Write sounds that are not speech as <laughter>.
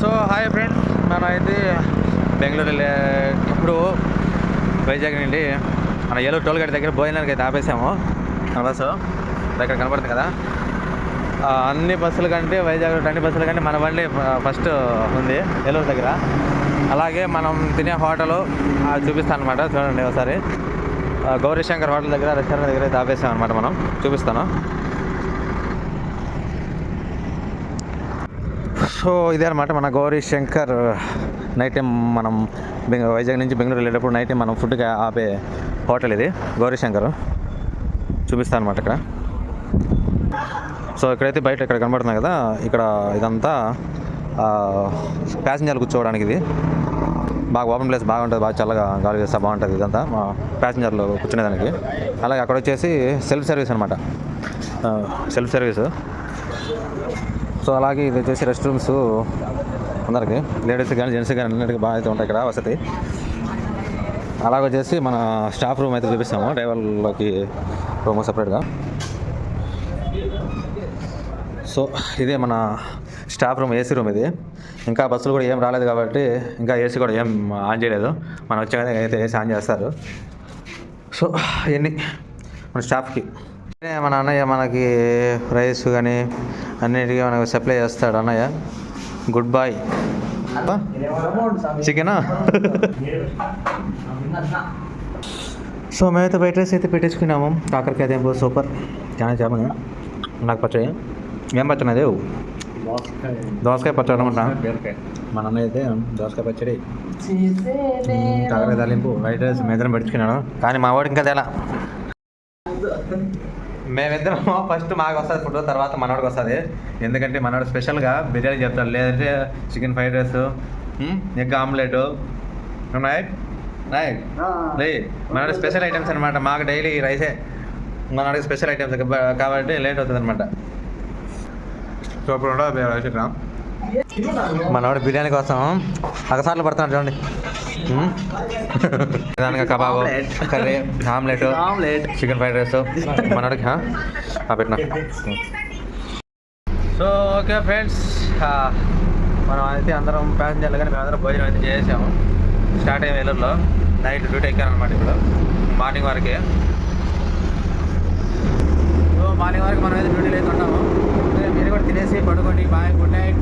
So hi friends మనం అయితే బెంగళూరు వెళ్ళేటప్పుడు వైజాగ్ నుండి మన ఏలూరు టోల్ గేట్ దగ్గర భోజనానికి అయితే ఆపేసాము. మన బస్సు దగ్గర కనపడుతుంది కదా? అన్ని బస్సుల కంటే వైజాగ్ అన్ని బస్సుల కంటే మన బండి ఫస్ట్ ఉంది ఏలూరు దగ్గర. అలాగే మనం తినే హోటల్ చూపిస్తాను అనమాట చూడండి ఒకసారి. గౌరీశంకర్ హోటల్ దగ్గర రెస్టారెంట్ దగ్గర అయితే ఆపేసాం అనమాట మనం. చూపిస్తాను. సో ఇదే అనమాట మన గౌరీ శంకర్ నైట్ టైం మనం వైజాగ్ నుంచి బెంగళూరు వెళ్ళేటప్పుడు నైట్ టైం మనం ఫుడ్గా ఆపే హోటల్ ఇది గౌరీ శంకర్. చూపిస్తాను అనమాట ఇక్కడ. సో ఇక్కడైతే బయట ఇక్కడ కనబడుతుంది కదా ఇక్కడ ఇదంతా ప్యాసింజర్లు కూర్చోవడానికి ఇది. బాగా ఓపెన్ ప్లేస్ బాగుంటుంది బాగా చల్లగా గాలి వేస్తా బాగుంటుంది ఇదంతా మా ప్యాసింజర్లు కూర్చునేదానికి. అలాగే అక్కడ వచ్చేసి సెల్ఫ్ సర్వీస్ అనమాట సెల్ఫ్ సర్వీస్ సో అలాగే ఇది వచ్చేసి రెస్ట్ రూమ్స్ అందరికి. లేడీస్ కానీ జెంట్స్ కానీ అన్నిటికీ బాగా అయితే ఉంటాయి ఇక్కడ వసతి. అలాగ వచ్చేసి మన స్టాఫ్ రూమ్ అయితే చూపిస్తాము. డ్రైవర్లకి రూమ్ సపరేట్గా సో ఇదే మన స్టాఫ్ రూమ్ ఏసీ రూమ్ ఇది. ఇంకా బస్సులు కూడా ఏం రాలేదు కాబట్టి ఇంకా ఏసీ కూడా ఏం ఆన్ చేయలేదు. మనం వచ్చాక అయితే ఏసీ ఆన్ చేస్తారు. సో ఇవన్నీ మన స్టాఫ్కి మన అన్నయ్య మనకి రైస్ కానీ అన్నిటికీ మనకు సప్లై చేస్తాడు అన్నయ్య. గుడ్ బాయ్ చికెనా సో మేమైతే బయట రైస్ అయితే పెట్టేసుకున్నాము. కాకరకాయ దేంపు సూపర్ చాలా చెప్పను నాకు పచ్చడి. ఏం పచ్చడి అదే దోసకాయ పచ్చడి అనమాట. మన అన్న అయితే దోసకాయ పచ్చడి. కాకరకాయ తాలింపు వైట్ రైస్ మేదరం పెట్టుకున్నాను. కానీ మా వాడు ఇంకా తేలా. మేమిద్దరం <laughs> ఫస్ట్ మాకు వస్తుంది ఫుడ్ తర్వాత మనోడికి వస్తుంది ఎందుకంటే మనోడు స్పెషల్గా బిర్యానీ చెప్తాడు లేదంటే chicken fried rice egg omelette. Nayak Nayak లే మనోడి స్పెషల్ ఐటమ్స్ అనమాట మాకు డైలీ రైసే. మనోడికి స్పెషల్ ఐటమ్స్ కాబట్టి లేట్ అవుతుంది అనమాట సో ఇప్పుడు రైస్ ఇక్కడ మనోడు బిర్యానీ కోసం అగసార్లు పడుతున్నాడు చూడండి. మ్మ్. నిదానంగా kebab curry omelette omelette. Chicken fried rice? ఆ, పెట్టినా. సో ఓకే ఫ్రెండ్స్ మనం అయితే అందరం ప్యాసింజర్లు కానీ మేమందరం భోజనం అయితే చేసాము. స్టార్ట్ అయ్యే వెల్లూరులో నైట్ డ్యూటీ ఎక్కాను అనమాట ఇప్పుడు. మార్నింగ్ వరకే. సో మార్నింగ్ వరకు మనం అయితే డ్యూటీలో అయితే ఉంటాము మీరు కూడా తినేసి పడుకోండి. Bye good night